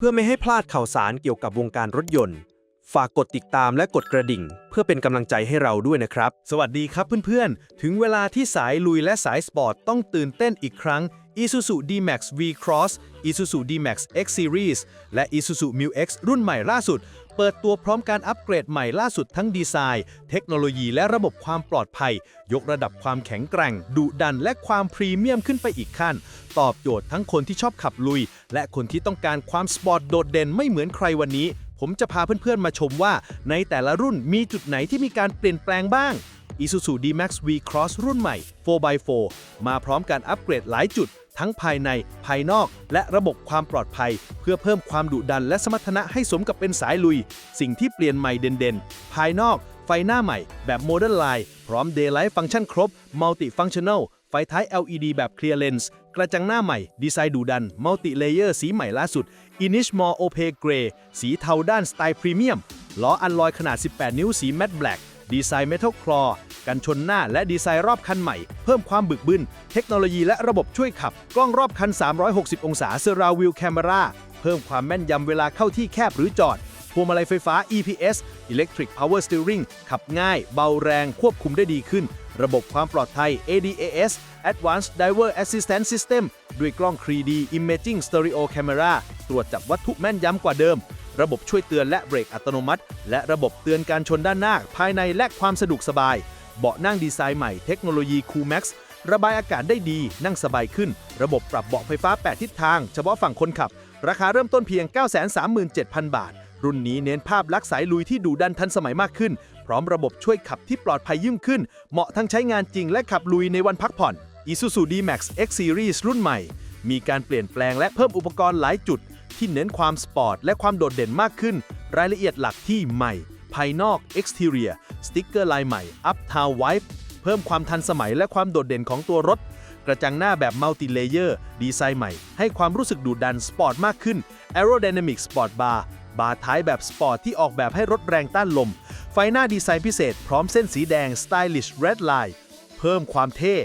เพื่อไม่ให้พลาดข่าวสารเกี่ยวกับวงการรถยนต์ ฝากกดติดตามและกดกระดิ่ง เพื่อเป็นกำลังใจให้เราด้วยนะครับ สวัสดีครับเพื่อนๆ ถึงเวลาที่สายลุยและสายสปอร์ตต้องตื่นเต้นอีกครั้ง Isuzu D-Max V-Cross Isuzu D-Max X Series และ Isuzu Mu X รุ่นใหม่ล่าสุด เปิดตัวพร้อมการอัปเกรดใหม่ล่าสุดทั้งดีไซน์ เทคโนโลยีและระบบความปลอดภัย ยกระดับความแข็งแกร่ง ดุดัน และความพรีเมียมขึ้นไปอีกขั้น ตอบโจทย์ทั้งคนที่ชอบขับลุย และคนที่ต้องการความสปอร์ตโดดเด่นไม่เหมือนใครวันนี้ ผมจะพาเพื่อนๆมาชมว่า ในแต่ละรุ่นมีจุดไหนที่มีการเปลี่ยนแปลงบ้าง Isuzu D-Max V-Cross รุ่นใหม่ 4x4 มาพร้อมการอัปเกรดหลายจุด ทั้งภายใน ภายนอก และระบบความปลอดภัย เพื่อเพิ่มความดุดันและสมรรถนะให้สมกับเป็นสายลุย สิ่งที่เปลี่ยนใหม่เด่นๆ ภายนอก ไฟหน้าใหม่ แบบ Modern Line พร้อม Daylight ฟังก์ชันครบ Multi Functional ไฟท้าย LED แบบ Clear Lens กระจังหน้าใหม่ ดีไซน์ดุดัน Multi Layer สีใหม่ล่าสุด Inish More Opaque Gray สีเทาด้านสไตล์พรีเมียมล้ออัลลอยขนาด 18 นิ้วสี Matte Black ดีไซน์เมทัลคลอกันชนหน้าและดีไซน์รอบคันใหม่ เพิ่มความบึกบึน เทคโนโลยีและระบบช่วยขับ กล้องรอบคัน 360 องศา Surround View Camera เพิ่มความแม่นยำเวลาเข้าที่แคบหรือจอด พวงมาลัยไฟฟ้า EPS Electric Power Steering ขับง่าย เบาแรง ควบคุมได้ดีขึ้น ระบบความปลอดภัย ADAS Advanced Driver Assistance System ด้วยกล้อง 3D Imaging Stereo Camera ตรวจจับวัตถุแม่นยำกว่าเดิม ระบบช่วยเตือนและเบรกอัตโนมัติ และระบบเตือนการชนด้านหน้า ภายในและความสะดวกสบาย เบาะนั่งดีไซน์ใหม่เทคโนโลยี Coolmax ระบายอากาศได้ดี นั่งสบายขึ้น ระบบปรับเบาะไฟฟ้า 8 ทิศทาง เฉพาะฝั่งคนขับ ราคาเริ่มต้นเพียง 937,000 บาท รุ่นนี้เน้นภาพลักษณ์สายลุยที่ดูดันทันสมัยมากขึ้น พร้อมระบบช่วยขับที่ปลอดภัยยิ่งขึ้น เหมาะทั้งใช้งานจริงและขับลุยในวันพักผ่อน Isuzu D-Max X Series รุ่นใหม่ มีการเปลี่ยนแปลงและเพิ่มอุปกรณ์หลายจุด ที่เน้นความสปอร์ตและความโดดเด่นมากขึ้น รายละเอียดหลักที่ใหม่ ภายนอก Exterior สติ๊กเกอร์ลายใหม่ Uptown Wipe เพิ่มความทันสมัยและความโดดเด่นของตัวรถ กระจังหน้าแบบ Multi Layer ดีไซน์ใหม่ ให้ความรู้สึกดุดันสปอร์ตมากขึ้น Aerodynamic Sport Bar บาร์ท้ายแบบสปอร์ตที่ออกแบบให้รถแรงต้านลม ไฟหน้าดีไซน์พิเศษ พร้อมเส้นสีแดง Stylish Red Line เพิ่มความเท่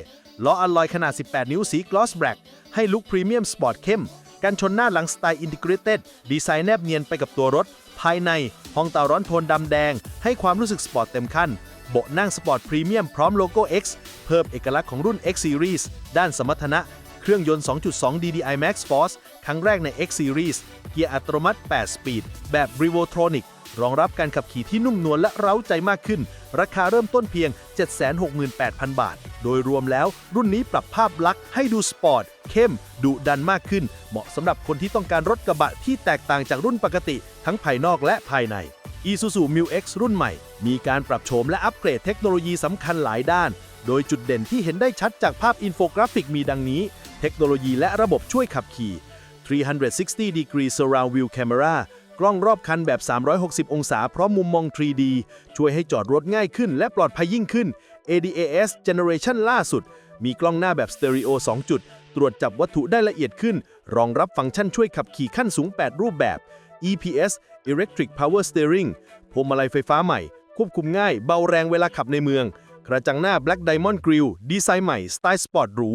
ล้ออัลลอยขนาด 18 นิ้วสี Gloss Black ให้ลุคพรีเมียมสปอร์ตเข้ม กันชนหน้าหลังสไตล์อินทิเกรเต็ดดีไซน์แนบเนียนไปกับตัวรถ ภายใน ห้องเตาร้อนโทนดำแดง ให้ความรู้สึกสปอร์ตเต็มขั้นเบาะนั่งสปอร์ตพรีเมียมพร้อมโลโก้ X เพิ่มเอกลักษณ์ของรุ่น X Series ด้านสมรรถนะ เครื่องยนต์ 2.2 DDI Max Force ครั้งแรกใน X Series เกียร์อัตโนมัติ 8 สปีด แบบ Revotronic รองรับการขับขี่ที่นุ่มนวลและเร้าใจมากขึ้น ราคาเริ่มต้นเพียง 768,000 บาท โดยรวมแล้วรุ่นนี้ปรับภาพลักษณ์ให้ดูสปอร์ต เข้ม ดุดันมากขึ้น เหมาะสำหรับคนที่ต้องการรถกระบะที่แตกต่างจากรุ่นปกติ ทั้งภายนอกและภายใน Isuzu Mu X รุ่นใหม่ มีการปรับโฉมและอัปเกรดเทคโนโลยีสำคัญหลายด้าน โดยจุดเด่นที่เห็นได้ชัดจากภาพอินโฟกราฟิกมีดังนี้ เทคโนโลยีและระบบช่วยขับขี่ 360 degree surround view camera กล้องรอบคันแบบ 360 องศา พร้อมมุมมอง 3D ช่วยให้จอดรถง่ายขึ้นและปลอดภัยยิ่งขึ้น ADAS Generation ล่าสุด มีกล้องหน้าแบบสเตอริโอ2 จุด ตรวจจับวัตถุได้ละเอียดขึ้น รองรับฟังก์ชันช่วยขับขี่ขั้นสูง 8 รูปแบบ EPS Electric Power Steering พวงมาลัยไฟฟ้าใหม่ ควบคุมง่าย เบาแรงเวลาขับในเมือง กระจังหน้า Black Diamond Grille ดีไซน์ใหม่ สไตล์สปอร์ตหรู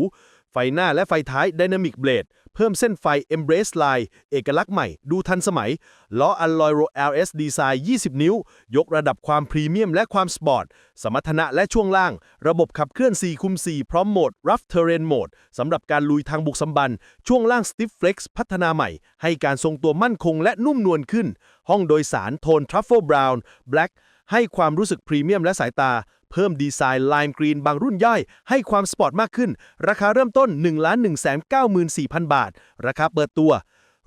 ไฟหน้าและไฟท้าย Dynamic Blade เพิ่มเส้นไฟ Embrace Line เอกลักษณ์ใหม่ ดูทันสมัย ล้อ Alloy Roll LS Design 20 นิ้ว ยกระดับความพรีเมียมและความสปอร์ต สมรรถนะและช่วงล่าง ระบบขับเคลื่อน 4 คุม 4 พร้อมโหมด Rough Terrain Mode สำหรับการลุยทางบุกสมบัน ช่วงล่าง Stiff Flex พัฒนาใหม่ ให้การทรงตัวมั่นคงและนุ่มนวลขึ้น ห้องโดยสารโทน Truffle Brown Black ให้ความรู้สึกพรีเมียมและสายตา เพิ่มดีไซน์ Lime Green บางรุ่นย่อยให้ความสปอร์ตมากขึ้น ราคาเริ่มต้น 1 1 9 4 0 0 0 บาท ราคาเปิดตัว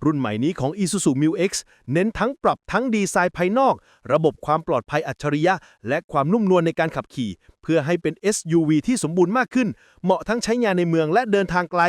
รุ่นใหม่นี้ของ Isuzu Mu X เน้นทั้งปรับทั้งดีไซน์ภายนอก ระบบความปลอดภัยอัจฉริยะ และความนุ่มนวลในการขับขี่ เพื่อให้เป็น SUV ที่สมบูรณ์มากขึ้น เหมาะทั้งใช้งานในเมืองและเดินทางไกล